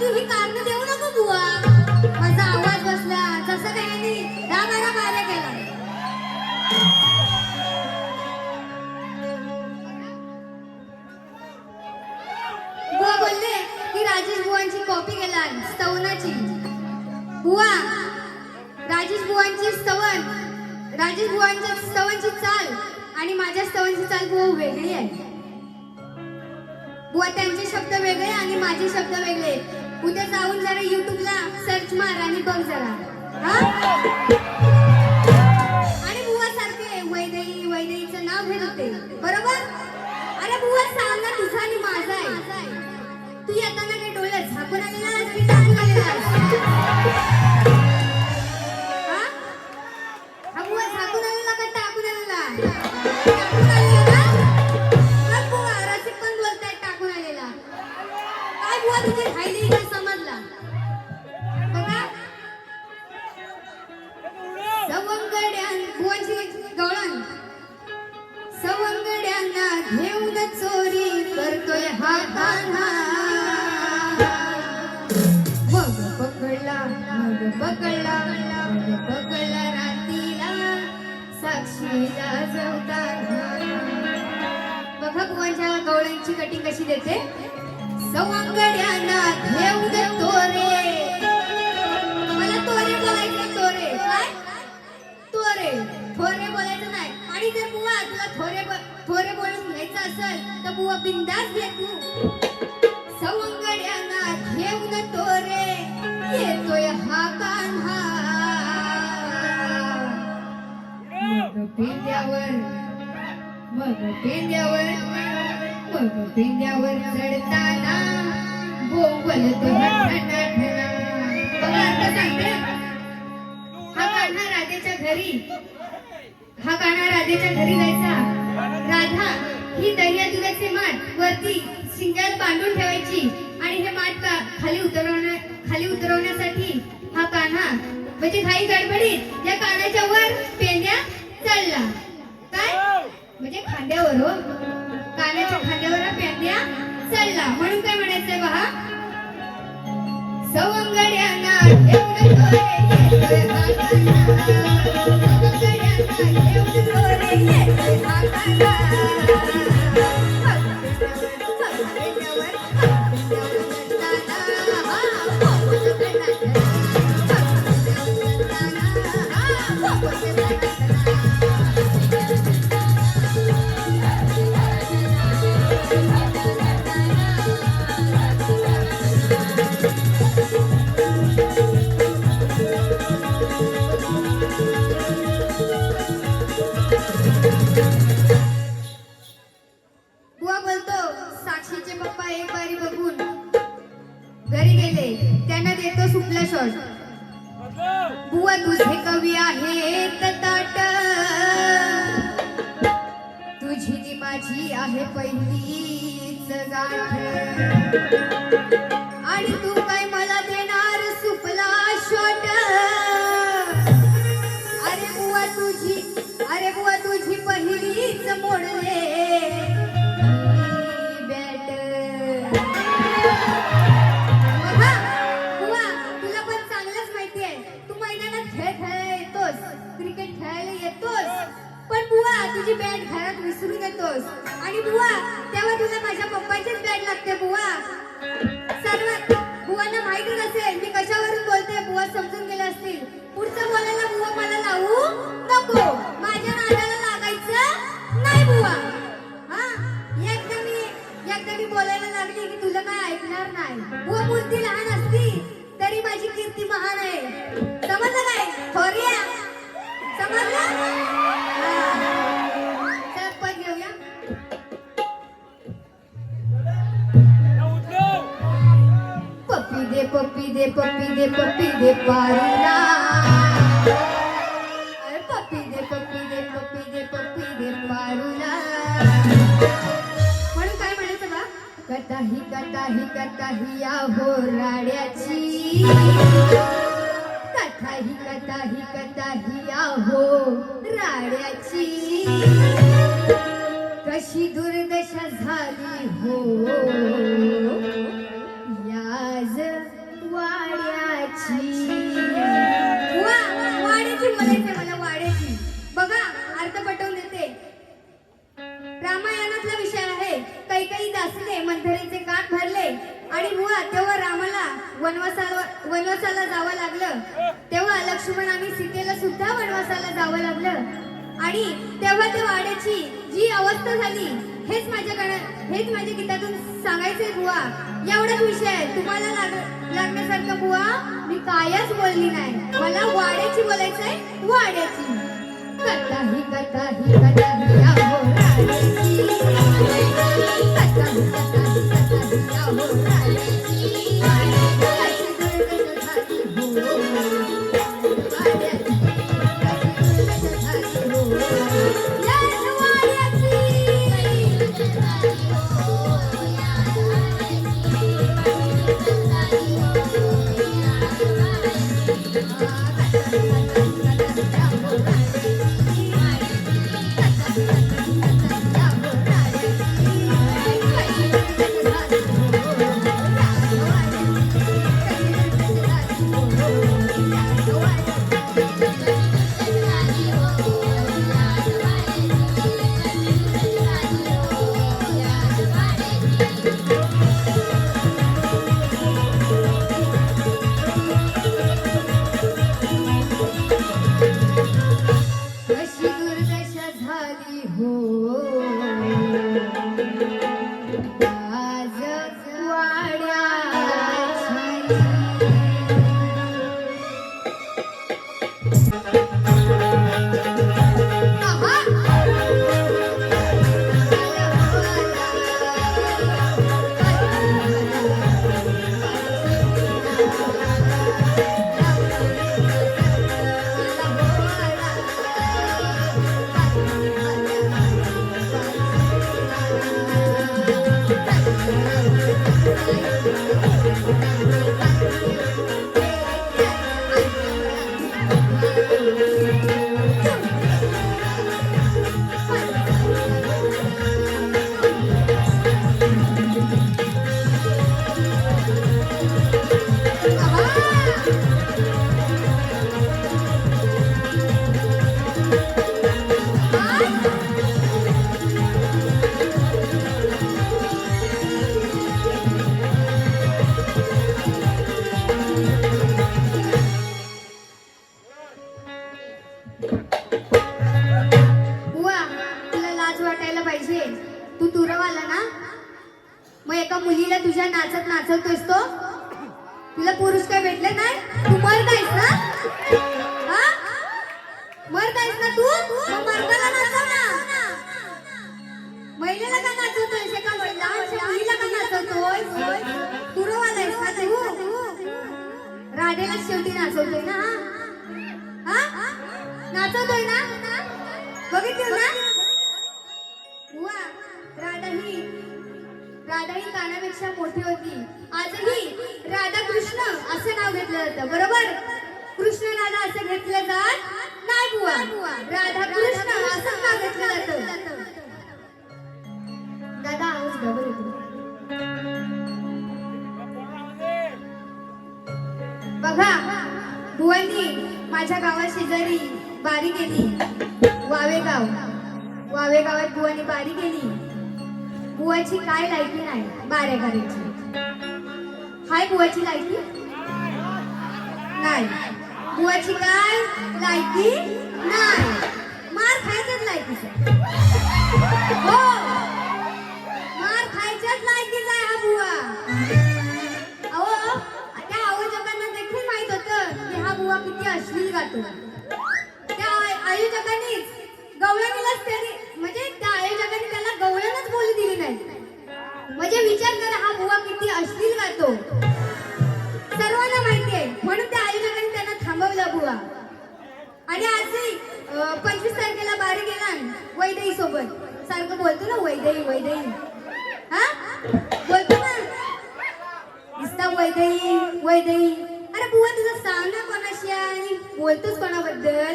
तुम्ही तू कारण देऊ नको बुवा. माझा आवाज बसला. जसं काय नाही दहा बारा बाऱ्या केला. बुवा बोलले की राजेश बुवांची कॉपी केला स्तवनाची. बुवा राजेश बुवांची स्तवन. राजेश बुवांच्या स्तवनची चाल आणि माझ्या स्तवनची चाल बुवा वेगळी आहे. बुवा त्यांचे शब्द वेगळे आणि माझे शब्द वेगळे. उद्या जाऊन जरा युट्यूबला सर्च मार आणि बघ जरा. आणि बुवा सारखे वैदई वैदईचं नाव घेत होते. बरोबर? अरे बुवा सांग ना तुझा आणि माझा आहे. तू येताना काही डोळे झाकून आलेला की टाकून आलेला हा? बुवा झाकून आलेला का टाकून आलेला टाकून आलेला बघा सवंगड्यां सवंगड्यांना घेऊन चोरी करतोय हा कान्हा मग पकडला मग पकडला मग पकडला रात्रीला साक्षीला जवताना बघा बुवांच्या गवळ्यांची कटिंग कशी देते. सवंगड्यांना घरी. हा कान्हा राधेच्या घरी जायचा राधा ही दर्या दुधाचे माठ वरती शिंगात बांधून ठेवायची आणि हे माठ का खाली उतरवण्या खाली उतरवण्यासाठी हा कान्हा म्हणजे घाई गडबडीत या कानाच्या वर पेंड्या चढला काय? म्हणजे खांद्यावर हो. कानाच्या खांद्यावर पेंड्या चढला म्हणून काय म्हणायचंय पहा सवंगड्यांना घेऊन म्हणून काय म्हणायचं बा? कटाही कटाही कटाही या हो राड्याची कटाही कटाही कटाही या हो राड्याची कशी दुर्दशा झाली हो? याज वाड्याची. कैकई कान भरले आणि मुळात तेव्हा रामाला वनवासाला वनवासाला जावं लागलं तेव्हा लक्ष्मण आणि सीतेला सुद्धा वनवासाला जावं लागलं. आणि तेव्हा त्या वाड्याची जी अवस्था झाली हेच माझ्याकडे हेच माझ्या गीतातून सांगायचंय बुवा. एवढाच विषय तुम्हाला लाग लागण्यासारखं बुवा मी कायच बोलली नाही. मला वाड्याची बोलायचंय वाड्याची. कथाही कथा ही राधेला शेवटी नाचवतोय ना? हा? नाचवतोय ना? बघितलं ना? वा राधा ही राधा ही कानापेक्षा मोठी होती. आजही राधा कृष्ण असं नाव घेतलं जातं बरोबर? कृष्ण राधा असं घेतलं जात नाही बुवा. राधा कृष्ण असं नाव घेतलं जातं. दादा आवाज डबल बघा भुवनी माझ्या गावा शेजारी बारी केली वावेगाव. वावेगावात बुवानी बारी केली बुवाची काय लायकी नाही बाऱ्या करायची हाय बुवाची लायकी? नाही. बुवाची काय लायकी? नाही. मार खायच्याच लायकीचा. हो. पंचवीस तारखेला बारी गेला वैदई सोबत. सारखं बोलतो ना वैदई वैदई हा? बोलतो ना. नुसता वैदई वैदेही. अरे बुवा तुझं सांग ना कोणाशी आणि बोलतोस कोणाबद्दल?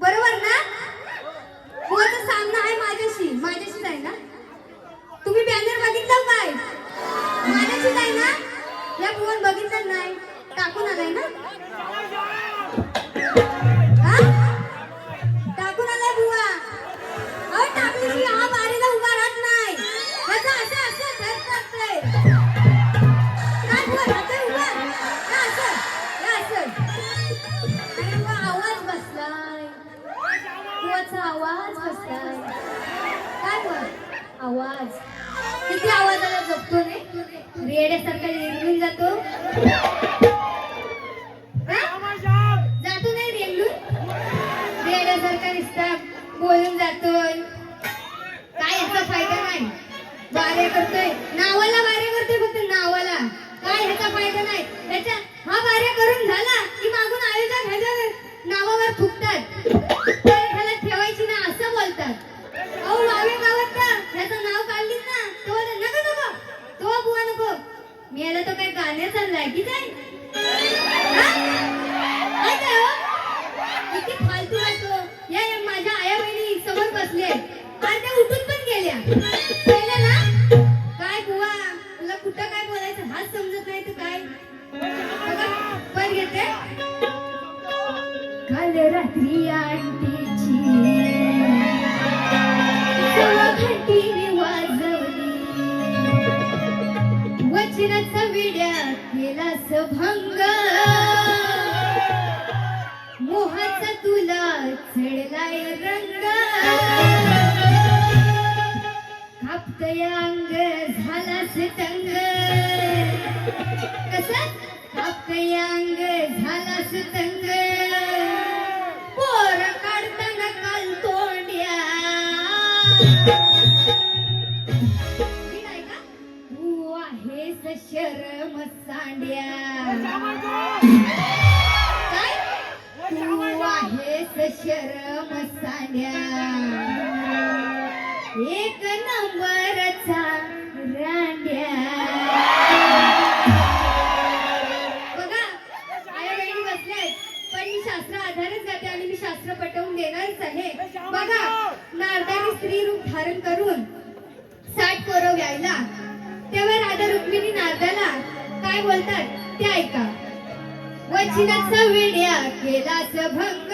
बरोबर ना? बुवाचा सामना आहे माझ्याशी. माझ्याशीच आहे ना? तुम्ही बॅनर बघितलं काय? माझ्याशीच आहे ना? या बुवन बघितलं नाही. टाकून आलाय ना? आवाज. किती आवाजाला जपतो ने रेड्यासारखा रेंगून जातो. जातो नाही रेंगून? रेड्यासारखा निसता बोलून जातोय. काय याचा फायदा नाही? बारे करतोय. नावाला बारे करतोय फक्त नावाला. काय ह्याचा फायदा नाही? त्याच्या रात्री आंटीची. घंटी मी वाजवली. वचनाचा विड्या केला भंग. मोहाचा तुला चढलाय रंग. कापतया अंग झाला तंग कस? कापतया अंग झाला तंग शरम सांड्या काय तू आहेस शरम सांड्या. शास्त्र आधारच जाते आणि मी शास्त्र पटवून देणारच आहे. बघा नारदाने स्त्री रूप धारण करून साठ पोरं व्यायला. तेव्हा राधा रुक्मिणी नारदाला काय बोलतात? ते ऐका. वचनाचा वेड्या केलाच भंग.